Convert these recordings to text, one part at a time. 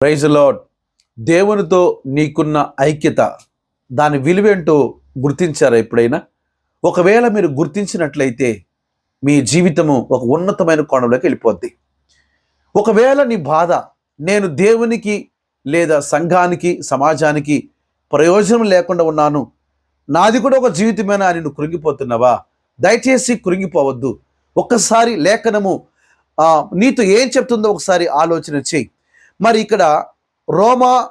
Praise lord దేవునితో నీకున్న ఐక్యత దాని విలువేంటో గుర్తించారా ఎప్పుడైనా? ఒకవేళ మీరు గుర్తించినట్లయితే మీ జీవితము ఒక ఉన్నతమైన కోణంలోకి వెళ్ళిపోద్ది. ఒకవేళ నీ బాధ నేను దేవునికి లేదా సంఘానికి సమాజానికి ప్రయోజనం లేకుండా ఉన్నాను నాది కూడా ఒక జీవితమేనా అని నువ్వు కృంగిపోతున్నావా? దయచేసి కృంగిపోవద్దు. ఒక్కసారి లేఖనము నీతో ఏం చెప్తుందో ఒకసారి ఆలోచన చేయి. మరి ఇక్కడ రోమా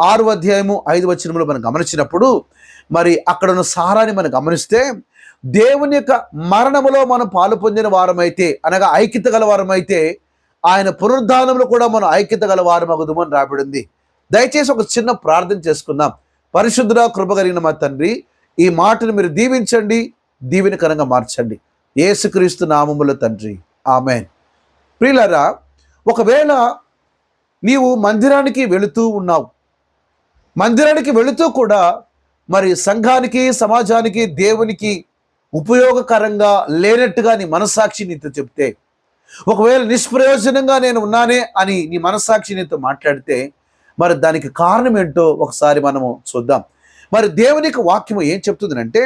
ఆరు అధ్యాయము ఐదు వచనములు మనం గమనించినప్పుడు మరి అక్కడ ఉన్న సారాన్ని మనం గమనిస్తే దేవుని యొక్క మరణములో మనం పాలు పొందిన వారమైతే అనగా ఐక్యత గల వారమైతే ఆయన పునరుద్ధానంలో కూడా మనం ఐక్యత గల వారం రాబడింది దయచేసి ఒక చిన్న ప్రార్థన చేసుకుందాం. పరిశుద్ధుడ కృప కలిగిన మా తండ్రి ఈ మాటను మీరు దీవించండి దీవెనకరంగా మార్చండి. ఏసుక్రీస్తు నామముల తండ్రి. ఆమెన్. ప్రియులరా ఒకవేళ నీవు మందిరానికి వెళుతూ ఉన్నావు. మందిరానికి వెళుతూ కూడా మరి సంఘానికి సమాజానికి దేవునికి ఉపయోగకరంగా లేనట్టుగా నీ మనస్సాక్షి నీతో చెప్తే ఒకవేళ నిష్ప్రయోజనంగా నేను ఉన్నానే అని నీ మనస్సాక్షి నీతో మాట్లాడితే మరి దానికి కారణం ఏంటో ఒకసారి మనము చూద్దాం. మరి దేవునికి వాక్యము ఏం చెప్తుందంటే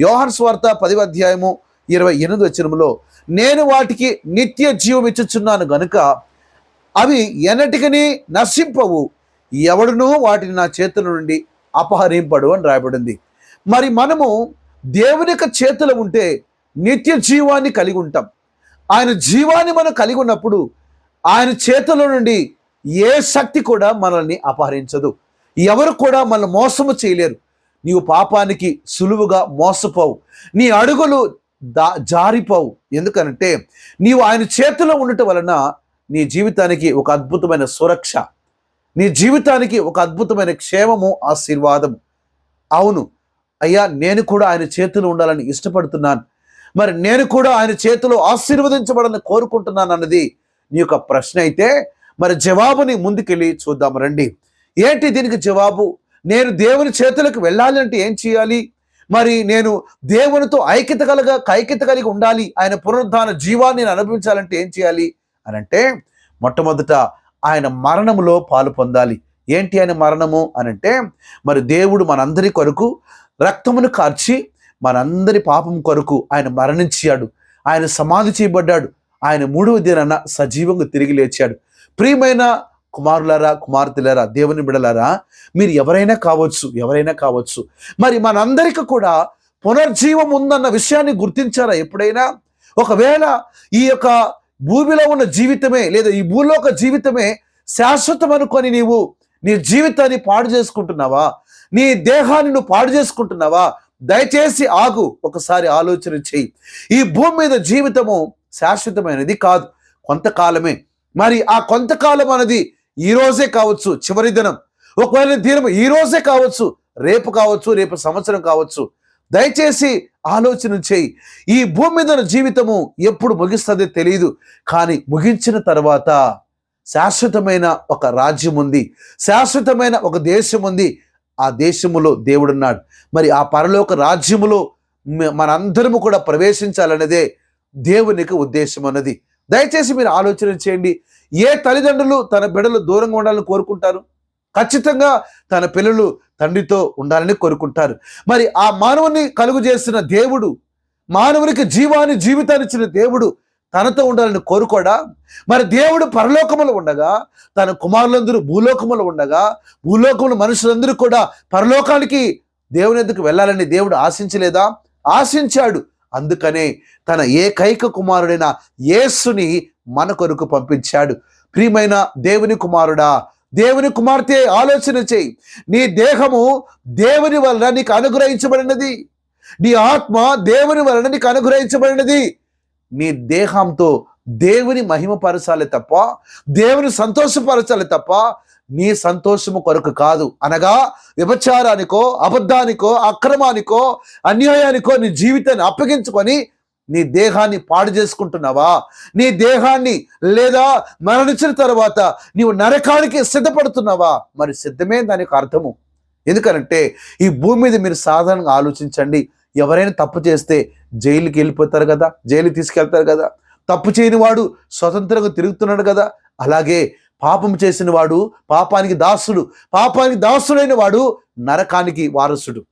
యోహన్ స్వార్త పది అధ్యాయము ఇరవై ఎనిమిది వచ్చినములో నేను వాటికి నిత్య జీవం ఇచ్చుచున్నాను గనుక అవి ఎన్నటికని నశింపవు. ఎవడునూ వాటిని నా చేతుల నుండి అపహరింపడు అని రాయబడింది. మరి మనము దేవుని యొక్క చేతులు ఉంటే నిత్య జీవాన్ని కలిగి ఉంటాం. ఆయన జీవాన్ని మనం కలిగి ఉన్నప్పుడు ఆయన చేతుల నుండి ఏ శక్తి కూడా మనల్ని అపహరించదు. ఎవరు కూడా మనల్ని మోసము చేయలేరు. నీవు పాపానికి సులువుగా మోసపోవు. నీ అడుగులు దా జారిపోవు. ఎందుకనంటే నీవు ఆయన చేతిలో ఉండటం వలన నీ జీవితానికి ఒక అద్భుతమైన సురక్ష నీ జీవితానికి ఒక అద్భుతమైన క్షేమము ఆశీర్వాదం అవును అయ్యా నేను కూడా ఆయన చేతిలో ఉండాలని ఇష్టపడుతున్నాను. మరి నేను కూడా ఆయన చేతిలో ఆశీర్వదించబడాలని కోరుకుంటున్నాను అన్నది నీ యొక్క ప్రశ్న అయితే మరి జవాబుని ముందుకెళ్ళి చూద్దాం రండి. ఏంటి దీనికి జవాబు? నేను దేవుని చేతులకు వెళ్ళాలి అంటే ఏం చేయాలి? మరి నేను దేవునితో ఐక్యత కలగా ఐక్యత కలిగి ఉండాలి ఆయన పునరుద్ధాన జీవాన్ని నేను అనుభవించాలంటే ఏం చేయాలి? అని అంటే మొట్టమొదట ఆయన మరణములో పాలు పొందాలి. ఏంటి ఆయన మరణము అని అంటే మరి దేవుడు మనందరి కొరకు రక్తమును కార్చి మనందరి పాపం కొరకు ఆయన మరణించాడు. ఆయన సమాధి చేయబడ్డాడు. ఆయన మూడవ దినాన సజీవంగా తిరిగి లేచాడు. ప్రియమైన కుమారులారా కుమార్తెలారా దేవుని బిడలారా మీరు ఎవరైనా కావచ్చు ఎవరైనా కావచ్చు మరి మనందరికీ కూడా పునర్జీవం ఉందన్న విషయాన్ని గుర్తించారా ఎప్పుడైనా? ఒకవేళ ఈ యొక్క భూమిలో ఉన్న జీవితమే లేదా ఈ భూలోక జీవితమే శాశ్వతం అనుకొని నీవు నీ జీవితాన్ని పాడు చేసుకుంటున్నావా? నీ దేహాన్ని నువ్వు పాడు చేసుకుంటున్నావా? దయచేసి ఆగు ఒకసారి ఆలోచన చెయ్యి. ఈ భూమి మీద జీవితము శాశ్వతమైనది కాదు కొంతకాలమే. మరి ఆ కొంతకాలం అనేది ఈ రోజే కావచ్చు చివరి దినం. ఒకవేళ దినం ఈ రోజే కావచ్చు రేపు కావచ్చు రేపు సంవత్సరం కావచ్చు. దయచేసి ఆలోచన చేయి. ఈ భూమి మీద జీవితము ఎప్పుడు ముగిస్తుందో తెలియదు కానీ ముగించిన తర్వాత శాశ్వతమైన ఒక రాజ్యం ఉంది. శాశ్వతమైన ఒక దేశం ఉంది. ఆ దేశములో దేవుడున్నాడు. మరి ఆ పరలోక రాజ్యములో మనందరము కూడా ప్రవేశించాలన్నదే దేవునికి ఉద్దేశం అన్నది. దయచేసి మీరు ఆలోచన చేయండి. ఏ తల్లిదండ్రులు తన బిడ్డలు దూరంగా ఉండాలని కోరుకుంటారు? ఖచ్చితంగా తన పిల్లలు తండ్రితో ఉండాలని కోరుకుంటారు. మరి ఆ మానవుని కలుగు చేసిన దేవుడు మానవునికి జీవాన్ని జీవితాన్ని ఇచ్చిన దేవుడు తనతో ఉండాలని కోరుకోడా? మరి దేవుడు పరలోకములు ఉండగా తన కుమారులందరూ భూలోకములు ఉండగా భూలోకములు మనుషులందరూ కూడా పరలోకానికి దేవుని ఎందుకు వెళ్ళాలని దేవుడు ఆశించలేదా? ఆశించాడు. అందుకనే తన ఏకైక కుమారుడైన యేసుని మన కొరకు పంపించాడు. ప్రియమైన దేవుని కుమారుడా దేవుని కుమార్తె ఆలోచన చేయి. నీ దేహము దేవుని వలన నీకు అనుగ్రహించబడినది. నీ ఆత్మ దేవుని వలన నీకు అనుగ్రహించబడినది. నీ దేహంతో దేవుని మహిమపరచాలి తప్ప దేవుని సంతోషపరచాలి తప్ప నీ సంతోషము కొరకు కాదు. అనగా వ్యభచారానికో అబద్ధానికో అక్రమానికో అన్యాయానికో నీ జీవితాన్ని అప్పగించుకొని నీ దేహాన్ని పాడు చేసుకుంటున్నావా? నీ దేహాన్ని లేదా మరణించిన తర్వాత నీవు నరకానికి సిద్ధపడుతున్నావా? మరి సిద్ధమే దానికి అర్థము. ఎందుకనంటే ఈ భూమి మీద మీరు సాధారణంగా ఆలోచించండి. ఎవరైనా తప్పు చేస్తే జైలుకి వెళ్ళిపోతారు కదా జైలు తీసుకెళ్తారు కదా. తప్పు చేయని వాడు స్వతంత్రంగా తిరుగుతున్నాడు కదా. అలాగే పాపం చేసిన వాడు పాపానికి దాసుడు పాపానికి దాసుడైన వాడు నరకానికి వారసుడు.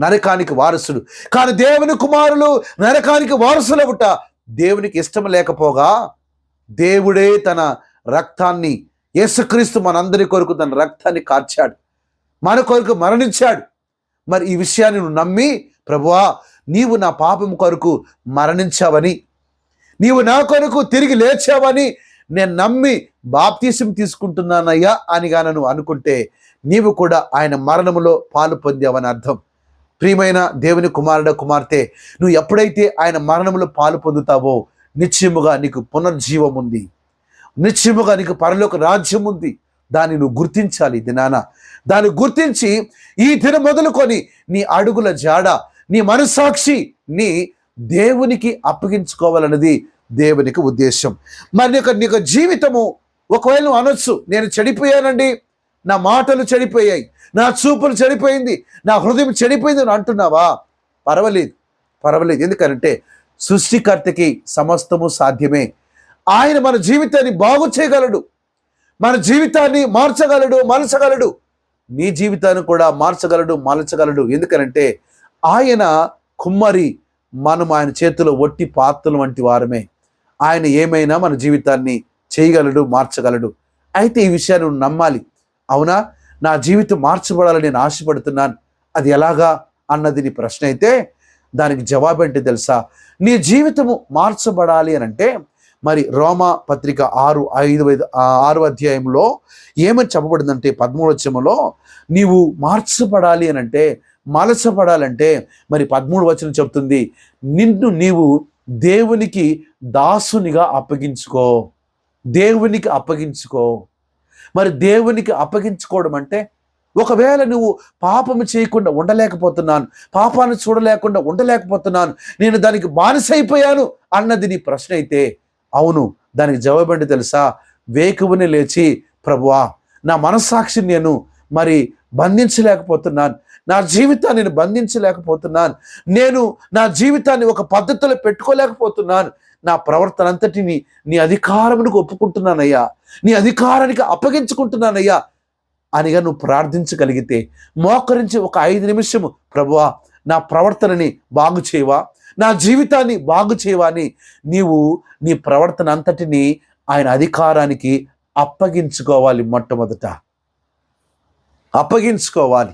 నరకానికి వారసుడు. కానీ దేవుని కుమారులు నరకానికి వారసులవుట దేవునికి ఇష్టం లేకపోగా దేవుడే తన రక్తాన్ని యేసుక్రీస్తు మనందరి కొరకు తన రక్తాన్ని కార్చాడు. మన కొరకు మరణించాడు. మరి ఈ విషయాన్ని నువ్వు నమ్మి ప్రభువా నీవు నా పాపం కొరకు మరణించావని నీవు నా కొరకు తిరిగి లేచావని నేను నమ్మి బాప్తీసం తీసుకుంటున్నానయ్యా అని గా నువ్వు అనుకుంటే నీవు కూడా ఆయన మరణములో పాలు పొందావని అర్థం. ప్రియమైన దేవుని కుమారుడ కుమార్తె నువ్వు ఎప్పుడైతే ఆయన మరణములో పాలు పొందుతావో నిశ్చయముగా నీకు పునర్జీవం ఉంది. నిశ్చయముగా నీకు పరలోక రాజ్యం ఉంది. దాన్ని నువ్వు గుర్తించాలి దినాన దాన్ని గుర్తించి ఈ దినం మొదలుకొని నీ అడుగుల జాడ నీ మనసాక్షి నీ దేవునికి అప్పగించుకోవాలన్నది దేవునికి ఉద్దేశం మరి నీకు నీకు జీవితము ఒకవేళ నువ్వు అనొచ్చు నేను చెడిపోయానండి నా మాటలు చెడిపోయాయి నా చూపులు చెడిపోయింది నా హృదయం చెడిపోయింది అని అంటున్నావా? పర్వాలేదు పర్వాలేదు. ఎందుకంటే సృష్టికర్తకి సమస్తము సాధ్యమే. ఆయన మన జీవితాన్ని బాగు చేయగలడు మన జీవితాన్ని మార్చగలడు మలచగలడు. నీ జీవితాన్ని కూడా మార్చగలడు మలచగలడు. ఎందుకనంటే ఆయన కుమ్మరి మనం ఆయన చేతిలో ఒట్టి పాత్రలు వంటి వారమే. ఆయన ఏమైనా మన జీవితాన్ని చేయగలడు మార్చగలడు. అయితే ఈ విషయాన్ని నువ్వు నమ్మాలి. అవునా? నా జీవితం మార్చబడాలని నేను ఆశపడుతున్నాను. అది ఎలాగా అన్నది నీ ప్రశ్న అయితే దానికి జవాబు ఏంటి తెలుసా? నీ జీవితము మార్చబడాలి అని అంటే మరి రోమా పత్రిక ఆరు ఐదు ఐదు ఆరు అధ్యాయంలో ఏమని చెప్పబడిందంటే పదమూడు నీవు మార్చబడాలి అని అంటే మలచబడాలంటే మరి పదమూడు వచనం చెప్తుంది నిన్ను నీవు దేవునికి దాసునిగా అప్పగించుకో. దేవునికి అప్పగించుకో. మరి దేవునికి అప్పగించుకోవడం అంటే ఒకవేళ నువ్వు పాపము చేయకుండా ఉండలేకపోతున్నాను పాపాన్ని చూడలేకుండా ఉండలేకపోతున్నాను నేను దానికి బానిసైపోయాను అన్నది నీ ప్రశ్న అయితే అవును దానికి జవాబు తెలుసా? వేకువని లేచి ప్రభువా నా మనస్సాక్షిని నేను మరి బంధించలేకపోతున్నాను నా జీవితాన్ని నేను బంధించలేకపోతున్నాను నేను నా జీవితాన్ని ఒక పద్ధతిలో పెట్టుకోలేకపోతున్నాను నా ప్రవర్తన అంతటిని నీ అధికారమునికి ఒప్పుకుంటున్నానయ్యా. నీ అధికారానికి అప్పగించుకుంటున్నానయ్యా. అనిగా నువ్వు ప్రార్థించగలిగితే మోకరించి ఒక ఐదు నిమిషము ప్రభువా నా ప్రవర్తనని బాగు చేయవా? నా జీవితాన్ని బాగు చేయవా అని నీవు నీ ప్రవర్తన అంతటిని ఆయన అధికారానికి అప్పగించుకోవాలి మొట్టమొదట. అప్పగించుకోవాలి.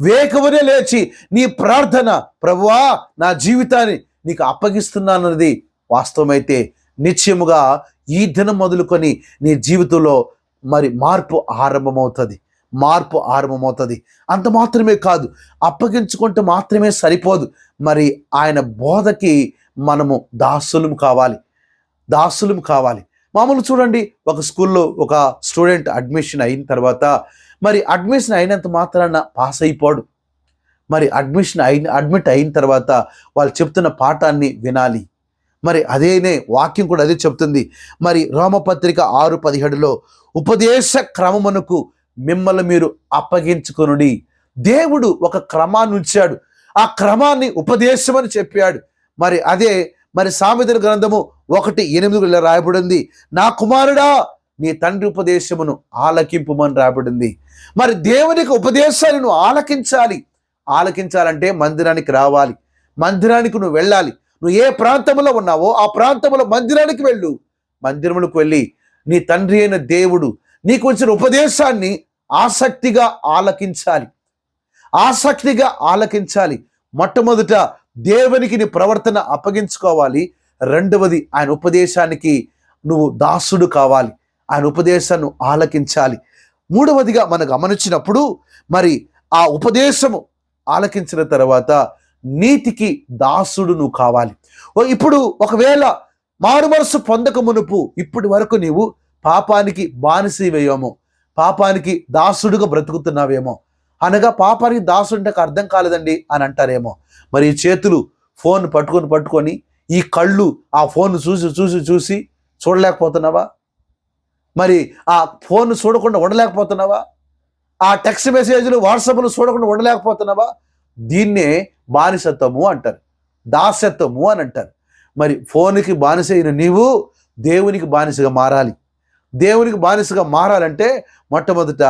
వేకువనే లేచి నీ ప్రార్థన ప్రభువా నా జీవితాన్ని నీకు అప్పగిస్తున్నానన్నది వాస్తవమైతే నిశ్చయముగా ఈ దినం మొదలుకొని నీ జీవితంలో మరి మార్పు ఆరంభమవుతుంది. మార్పు ఆరంభమవుతుంది. అంత మాత్రమే కాదు అప్పగించుకుంటే మాత్రమే సరిపోదు. మరి ఆయన బోధకి మనము దాసులం కావాలి. దాసులం కావాలి. మామూలు చూడండి ఒక స్కూల్లో ఒక స్టూడెంట్ అడ్మిషన్ అయిన తర్వాత మరి అడ్మిషన్ అయినంత మాత్రాన పాస్ అయిపోడు. మరి అడ్మిషన్ అయిన అడ్మిట్ అయిన తర్వాత వాళ్ళు చెప్తున్న పాఠాన్ని వినాలి. మరి అదేనే వాక్యం కూడా అదే చెప్తుంది. మరి రోమపత్రిక ఆరు పదిహేడులో ఉపదేశ క్రమమునకు మిమ్మల్ని మీరు అప్పగించుకొనుడి. దేవుడు ఒక క్రమాన్ని ఉంచాడు. ఆ క్రమాన్ని ఉపదేశం అని చెప్పాడు. మరి అదే మరి సామెతల గ్రంథము ఒకటి ఎనిమిది రాయబడింది. నా కుమారుడా నీ తండ్రి ఉపదేశమును ఆలకింపుమని రాబడింది మరి దేవునికి ఉపదేశాన్ని నువ్వు ఆలకించాలి. ఆలకించాలంటే మందిరానికి రావాలి. మందిరానికి నువ్వు వెళ్ళాలి. నువ్వు ఏ ప్రాంతంలో ఉన్నావో ఆ ప్రాంతంలో మందిరానికి వెళ్ళు. మందిరములకు వెళ్ళి నీ తండ్రి అయిన దేవుడు నీకు వచ్చిన ఉపదేశాన్ని ఆసక్తిగా ఆలకించాలి. ఆసక్తిగా ఆలకించాలి. మొట్టమొదట దేవునికి నీ ప్రవర్తన అప్పగించుకోవాలి. రెండవది ఆయన ఉపదేశానికి నువ్వు దాసుడు కావాలి. ఆయన ఉపదేశాన్ని ఆలకించాలి. మూడవదిగా మనకు గమనించినప్పుడు మరి ఆ ఉపదేశము ఆలకించిన తర్వాత నీతికి దాసుడు నువ్వు కావాలి. ఓ ఇప్పుడు ఒకవేళ మారుమనసు పొందక మునుపు ఇప్పటి వరకు నీవు పాపానికి బానిసవేమో పాపానికి దాసుడుగా బ్రతుకుతున్నావేమో అనగా పాపానికి దాసుడు అర్థం కాలేదండి అని అంటారేమో. మరి చేతులు ఫోన్ పట్టుకొని పట్టుకొని ఈ కళ్ళు ఆ ఫోన్ చూసి చూసి చూసి చూడలేకపోతున్నావా? మరి ఆ ఫోన్ చూడకుండా ఉండలేకపోతున్నావా? ఆ టెక్స్ట్ మెసేజ్లు వాట్సాప్లు చూడకుండా ఉండలేకపోతున్నావా? దీన్నే బానిసత్వము అంటారు. దాసత్వము అని అంటారు. మరి ఫోన్కి బానిస అయిన నీవు దేవునికి బానిసగా మారాలి. దేవునికి బానిసగా మారాలంటే మొట్టమొదట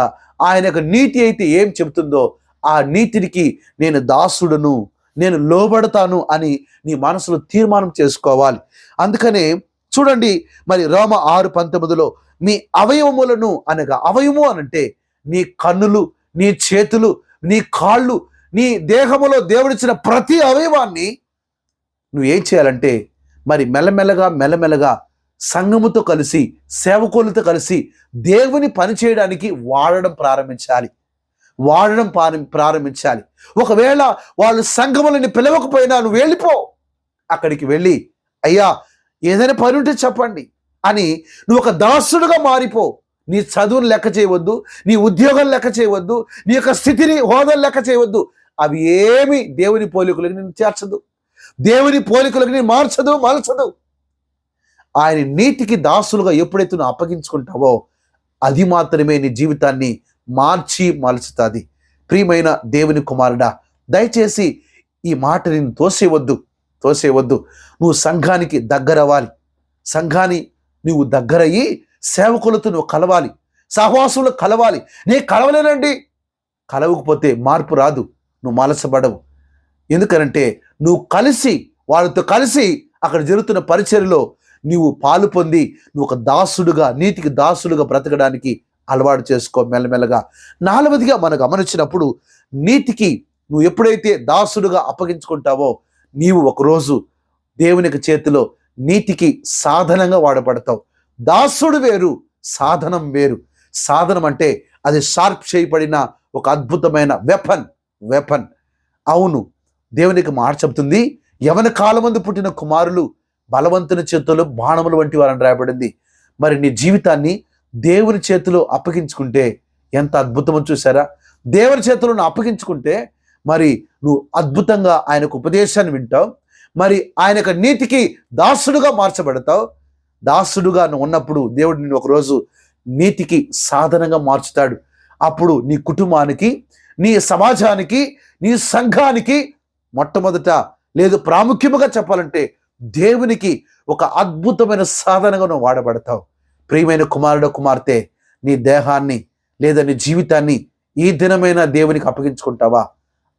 ఆయన యొక్క నీతి అయితే ఏం చెబుతుందో ఆ నీతికి నేను దాసుడును నేను లోబడతాను అని నీ మనసులో తీర్మానం చేసుకోవాలి. అందుకనే చూడండి మరి రోమ ఆరు పంతొమ్మిదిలో మీ అవయవములను అనగా అవయము అనంటే నీ కన్నులు నీ చేతులు నీ కాళ్ళు నీ దేహములో దేవుడిచ్చిన ప్రతి అవయవాన్ని నువ్వు ఏం చేయాలంటే మరి మెల్లమెల్లగా మెల్లమెల్లగా సంఘముతో కలిసి సేవకులతో కలిసి దేవుని పని చేయడానికి వాడడం ప్రారంభించాలి. వాడడం ప్రారం- ప్రారంభించాలి. ఒకవేళ వాళ్ళు సంఘములని పిలవకపోయినా నువ్వు వెళ్ళిపో. అక్కడికి వెళ్ళి అయ్యా ఏదైనా పని ఉంటే చెప్పండి అని నువ్వు ఒక దాసుడుగా మారిపో. నీ చదువును లెక్క చేయవద్దు నీ ఉద్యోగం లెక్క చేయవద్దు నీ యొక్క స్థితిని హోదాను లెక్క చేయవద్దు. అవి ఏమి దేవుని పోలికలకు నేను చేర్చదు. దేవుని పోలికలకు నేను మార్చదు మలచదు. ఆయన నీతికి దాసులుగా ఎప్పుడైతే నువ్వు అప్పగించుకుంటావో అది మాత్రమే నీ జీవితాన్ని మార్చి మలుచుతుంది. ప్రియమైన దేవుని కుమారుడా దయచేసి ఈ మాట నేను తోసేవద్దు తోసేవద్దు. నువ్వు సంఘానికి దగ్గరవ్వాలి. సంఘాన్ని నువ్వు దగ్గరయ్యి సేవకులతో నువ్వు కలవాలి సహవాసులు కలవాలి. నీ కలవలేనండి. కలవకపోతే మార్పు రాదు నువ్వు మలసబడవు ఎందుకనంటే నువ్వు కలిసి వాళ్ళతో కలిసి అక్కడ జరుగుతున్న పరిచర్లో నీవు పాలు పొంది నువ్వు ఒక దాసుడుగా నీతికి దాసుడుగా బ్రతకడానికి అలవాటు చేసుకో మెల్లమెల్లగా. నాలుగవదిగా మనం గమనించినప్పుడు నీతికి నువ్వు ఎప్పుడైతే దాసుడుగా అప్పగించుకుంటావో నీవు ఒకరోజు దేవునికి చేతిలో నీతికి సాధనంగా వాడబడతావు. దాసుడు వేరు సాధనం వేరు. సాధనం అంటే అది షార్ప్ చేయబడిన ఒక అద్భుతమైన వెపన్ వెపన్ అవును దేవునికి మాట చెబుతుంది. యవన కాలమందు పుట్టిన కుమారులు బలవంతుని చేతుల్లో బాణములు వంటి వారని రాయబడింది. మరి నీ జీవితాన్ని దేవుని చేతిలో అప్పగించుకుంటే ఎంత అద్భుతమో చూసారా దేవుని చేతిలో అప్పగించుకుంటే మరి నువ్వు అద్భుతంగా ఆయనకు ఉపదేశాన్ని వింటావు. మరి ఆయన యొక్క నీతికి దాసుడుగా మార్చబడతావు. దాసుడుగా నువ్వు ఉన్నప్పుడు దేవుడు నిన్ను ఒకరోజు నీతికి సాధనంగా మార్చుతాడు. అప్పుడు నీ కుటుంబానికి నీ సమాజానికి నీ సంఘానికి మొట్టమొదట లేదు ప్రాముఖ్యముగా చెప్పాలంటే దేవునికి ఒక అద్భుతమైన సాధనగా నువ్వు వాడబడతావు. ప్రియమైన కుమారుడు కుమార్తె నీ దేహాన్ని లేదా నీ జీవితాన్ని ఈ దినమైన దేవునికి అప్పగించుకుంటావా?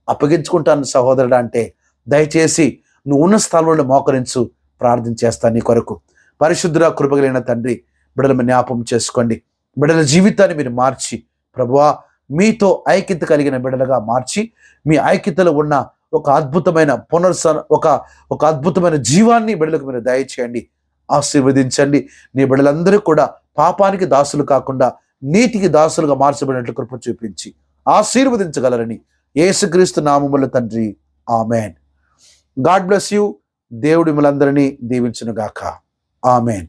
అప్పగించుకుంటాను సహోదరుడు అంటే దయచేసి నువ్వు ఉన్న స్థలంలో మోకరించు ప్రార్థన చేస్తాను నీ కొరకు. పరిశుద్ధుర కృపగలైన తండ్రి బిడల జ్ఞాపం చేసుకోండి. బిడల జీవితాన్ని మీరు మార్చి ప్రభువా మీతో ఐక్యత కలిగిన బిడలుగా మార్చి మీ ఐక్యతలో ఉన్న ఒక అద్భుతమైన పునర్స ఒక ఒక అద్భుతమైన జీవాన్ని బిడలకు మీరు దయచేయండి. ఆశీర్వదించండి. నీ బిడ్డలందరూ కూడా పాపానికి దాసులు కాకుండా నీతికి దాసులుగా మార్చబడినట్లు కృప చూపించి ఆశీర్వదించగలరని యేసుక్రీస్తు నామముల తండ్రి. ఆమెన్. God bless you. దేవుడి మిమ్మల్ందరినీ దీవించునుగాక. ఆమెన్